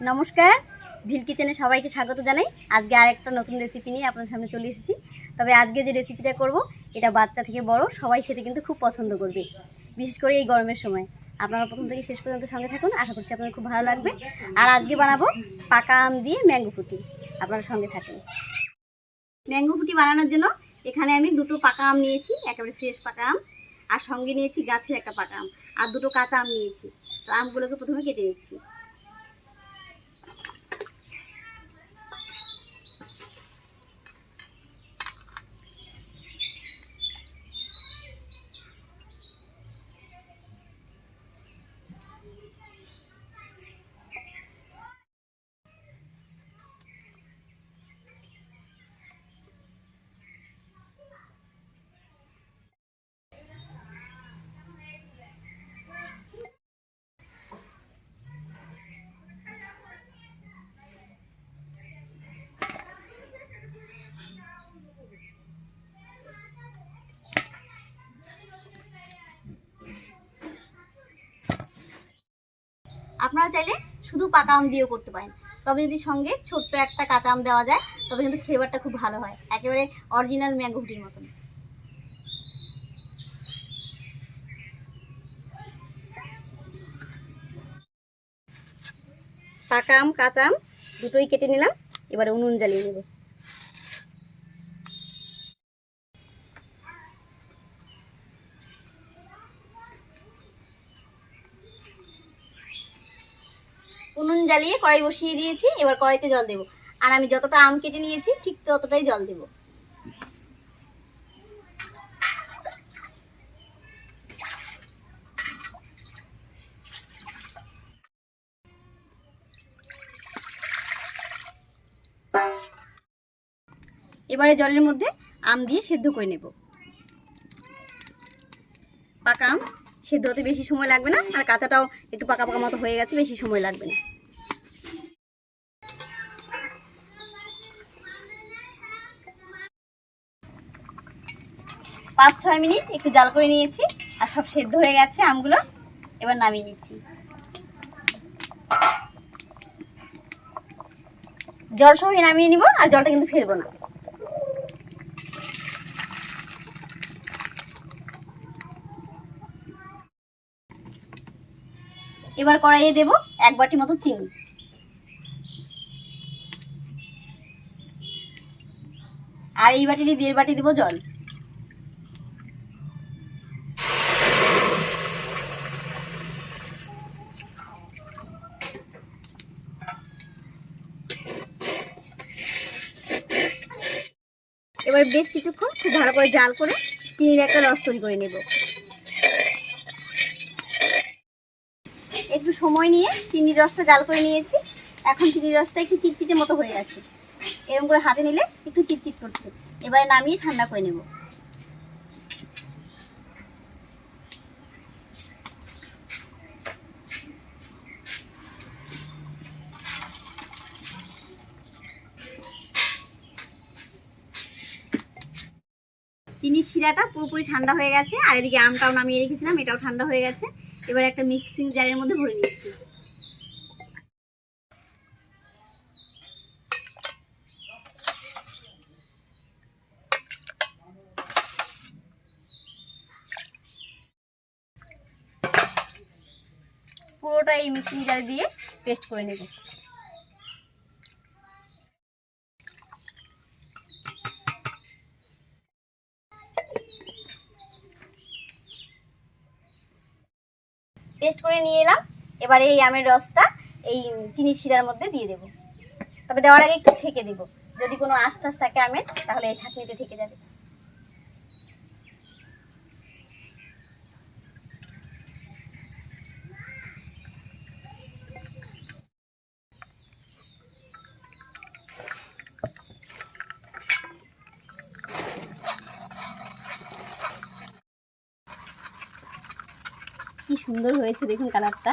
নমস্কার, ভিল কিচেনে সবাইকে স্বাগত জানাই। আজকে আরেকটা নতুন রেসিপি নিয়ে আপনার সামনে চলে এসেছি। তবে আজকে যে রেসিপিটা করব, এটা বাচ্চা থেকে বড়, সবাই খেতে কিন্তু খুব পছন্দ করবে, বিশেষ করে এই গরমের সময়। আপনারা প্রথম থেকে শেষ পর্যন্ত সঙ্গে থাকুন, আশা করছি আপনার খুব ভালো লাগবে। আর আজকে বানাবো পাকা আম দিয়ে ম্যাঙ্গো ফুটি আপনারা সঙ্গে থাকুন। ম্যাঙ্গো ফুটি বানানোর জন্য এখানে আমি দুটো পাকা আম নিয়েছি, একেবারে ফ্রেশ পাকা আম, আর সঙ্গে নিয়েছি গাছের একটা পাকা আম, আর দুটো কাঁচা আম নিয়েছি। তো আমগুলোকে প্রথমে কেটে নিচ্ছি। আপনারা চাইলে শুধু পাকা আম দিয়েও করতে পারেন। তবে যদি সঙ্গে ছোট্ট একটা কাঁচা আম দেওয়া যায়, তবে কিন্তু ফ্লেভারটা খুব ভালো হয়। একেবারে অরিজিনাল ম্যাঙ্গো ফুটির মতন। পাকা আম, কাঁচা আম দুটোই কেটে নিলাম। এবারে উনুন জ্বালিয়ে নেব উনুন জ্বালিয়ে কড়াই বসিয়ে দিয়েছি, এবার কড়াইতে জল দেবো। আর আমি যতটা আম কেটে নিয়েছি, ঠিক ততটাই জল দেবো। এবারে জলের মধ্যে আম দিয়ে সেদ্ধ করে নেব। পাকা আম। সেদ্ধ হতে বেশি সময় লাগবে না। আর কাঁচাটাও একটু পাকা পাকা মতো হয়ে গেছে, বেশি সময় লাগবে না। পাঁচ ছয় মিনিট একটু জাল করে নিয়েছি, আর সব সেদ্ধ হয়ে গেছে আমগুলো। এবার নামিয়ে নিচ্ছি। জল সহ নামিয়ে নিব, আর জলটা কিন্তু ফেলব না। এবার কড়াইয়ে দেব এক বাটি মতো চিনি। আর এই বাটিটি দেড় বাটি দেবো জল। এবার বেশ কিছুক্ষণ খুব ভালো করে জাল করে চিনির একটা রস তৈরি করে নেব একটু সময় নিয়ে চিনির রসটা জাল করে নিয়েছি। এখন চিনির রসটা একটু চিটচিটে মতো হয়ে গেছে। এরকম করে হাতে নিলে একটু চিটচিট করছে। এবারে নামিয়ে ঠান্ডা করে নেব। চিনির শিরাটা পুরোপুরি ঠান্ডা হয়ে গেছে। আর এদিকে আমটাও নামিয়ে রেখেছিলাম, এটাও ঠান্ডা হয়ে গেছে। এবার একটা মিক্সিং জারের মধ্যে ভরে নিচ্ছি। পুরোটা এই মিক্সিং জারে দিয়ে পেস্ট করে নেব। পেস্ট করে নিয়ে এলাম। এবারে এই আমের রসটা এই চিনি শিরার মধ্যে দিয়ে দেব। তবে দেওয়ার আগে একটু ছেঁকে দেবো। যদি কোনো আশ থাকে আমের, তাহলে এই ছাঁকনিতে থেকে যাবে। কি সুন্দর হয়েছে দেখুন কালারটা।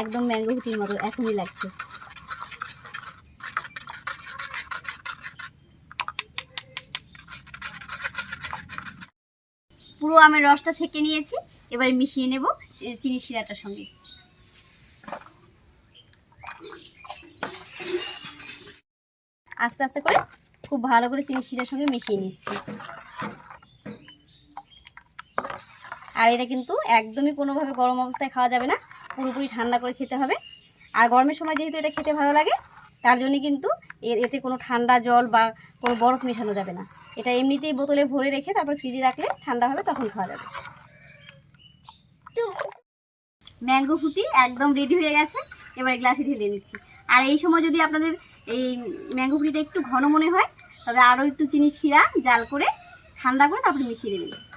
একদম ম্যাঙ্গো ফুটির মতো এখনই লাগছে। পুরো আমের রসটা ছেঁকে নিয়েছি, এবারে মিশিয়ে নেব চিনি শিরাটার সঙ্গে। আস্তে আস্তে করে খুব ভালো করে চিনি শিরার সঙ্গে মিশিয়ে নিচ্ছি। আর এটা কিন্তু একদমই কোনোভাবে গরম অবস্থায় খাওয়া যাবে না, পুরোপুরি ঠান্ডা করে খেতে হবে। আর গরমের সময় যেহেতু এটা খেতে ভালো লাগে, তার জন্য কিন্তু এতে কোনো ঠান্ডা জল বা কোনো বরফ মেশানো যাবে না। এটা এমনিতেই বোতলে ভরে রেখে তারপর ফ্রিজে রাখলে ঠান্ডা হবে, তখন খাওয়া যাবে। ম্যাঙ্গো ফুটি একদম রেডি হয়ে গেছে, এবার গ্লাসে ঢেলে নিচ্ছি। আর এই সময় যদি আপনাদের এই ম্যাঙ্গো ফুটিটা একটু ঘন মনে হয়, তবে আরও একটু চিনি, শিরা, জাল করে ঠান্ডা করে তারপরে মিশিয়ে দেবেন।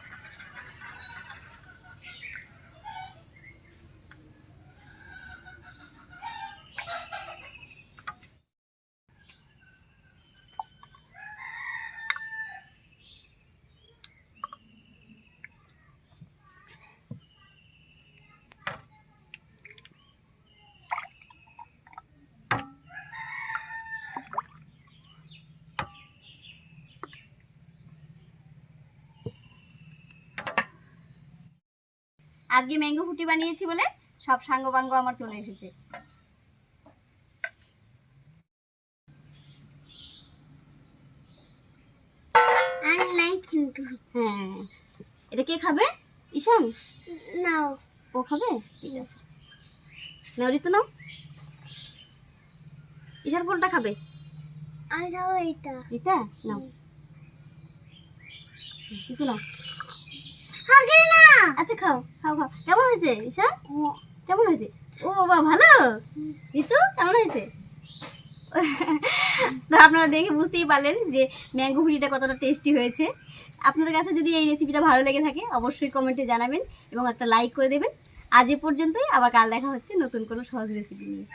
আজকে ম্যাঙ্গো ফুটি বানিয়েছি বলে সব সাঙ্গ বাঙ্গ আমার চলে এসেছে। হ্যাঁ। এটা কে খাবে? ঈশান? No. ও খাবে? ঠিক আছে। নাও ঋতু নাও। ঈশান কোনটা খাবে? I know it. এটা? নাও। ঋতু নাও। আচ্ছা খাও খাও খাও। কেমন হয়েছে ঈশান কেমন হয়েছে? ও বাবা ভালো? ঋতু কেমন হয়েছে? তো আপনারা দেখে বুঝতেই পারলেন যে ম্যাঙ্গো ফুটিটা কতটা টেস্টি হয়েছে। আপনাদের কাছে যদি এই রেসিপিটা ভালো লেগে থাকে অবশ্যই কমেন্টে জানাবেন এবং একটা লাইক করে দেবেন। আজ এ পর্যন্তই আবার কাল দেখা হচ্ছে নতুন কোনো সহজ রেসিপি নিয়ে।